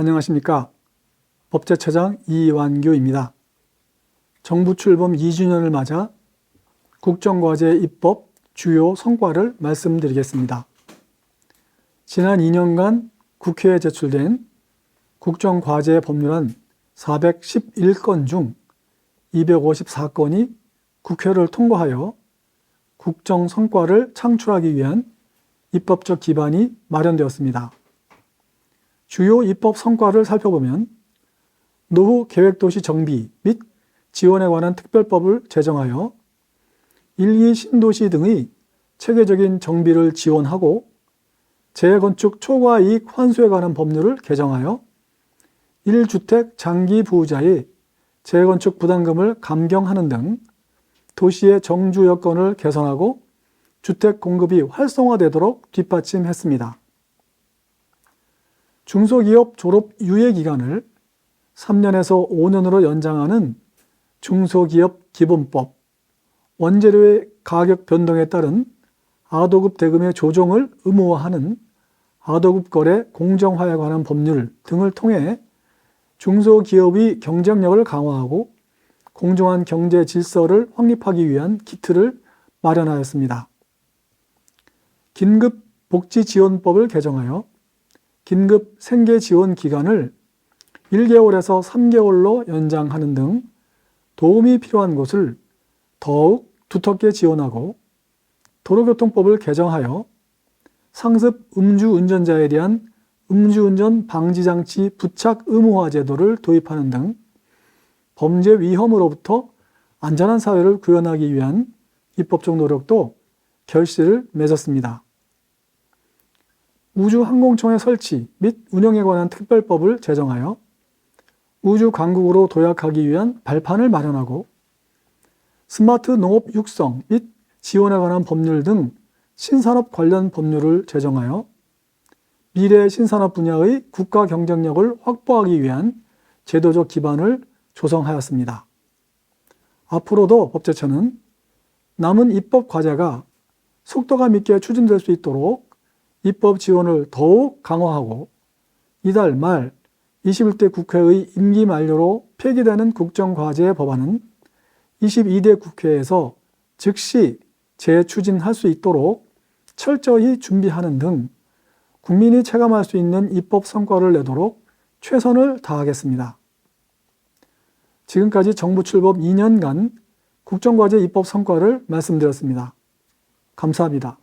안녕하십니까. 법제처장 이완규입니다. 정부 출범 2주년을 맞아 국정과제 입법 주요 성과를 말씀드리겠습니다. 지난 2년간 국회에 제출된 국정과제 법률안 411건 중 254건이 국회를 통과하여 국정 성과를 창출하기 위한 입법적 기반이 마련되었습니다. 주요 입법 성과를 살펴보면 노후 계획도시 정비 및 지원에 관한 특별법을 제정하여 1, 2 신도시 등의 체계적인 정비를 지원하고 재건축 초과 이익 환수에 관한 법률을 개정하여 1주택 장기 보유자의 재건축 부담금을 감경하는 등 도시의 정주 여건을 개선하고 주택 공급이 활성화되도록 뒷받침했습니다. 중소기업 졸업 유예 기간을 3년에서 5년으로 연장하는 중소기업 기본법, 원재료의 가격 변동에 따른 아도급 대금의 조정을 의무화하는 아도급 거래 공정화에 관한 법률 등을 통해 중소기업의 경쟁력을 강화하고 공정한 경제 질서를 확립하기 위한 기틀을 마련하였습니다. 긴급 복지지원법을 개정하여 긴급 생계 지원 기간을 1개월에서 3개월로 연장하는 등 도움이 필요한 곳을 더욱 두텁게 지원하고 도로교통법을 개정하여 상습 음주운전자에 대한 음주운전 방지장치 부착 의무화 제도를 도입하는 등 범죄 위험으로부터 안전한 사회를 구현하기 위한 입법적 노력도 결실을 맺었습니다. 우주항공청의 설치 및 운영에 관한 특별법을 제정하여 우주 강국으로 도약하기 위한 발판을 마련하고 스마트 농업 육성 및 지원에 관한 법률 등 신산업 관련 법률을 제정하여 미래 신산업 분야의 국가 경쟁력을 확보하기 위한 제도적 기반을 조성하였습니다. 앞으로도 법제처는 남은 입법 과제가 속도감 있게 추진될 수 있도록 입법 지원을 더욱 강화하고 이달 말 21대 국회의 임기 만료로 폐기되는 국정과제 법안은 22대 국회에서 즉시 재추진할 수 있도록 철저히 준비하는 등 국민이 체감할 수 있는 입법 성과를 내도록 최선을 다하겠습니다. 지금까지 정부 출범 2년간 국정과제 입법 성과를 말씀드렸습니다. 감사합니다.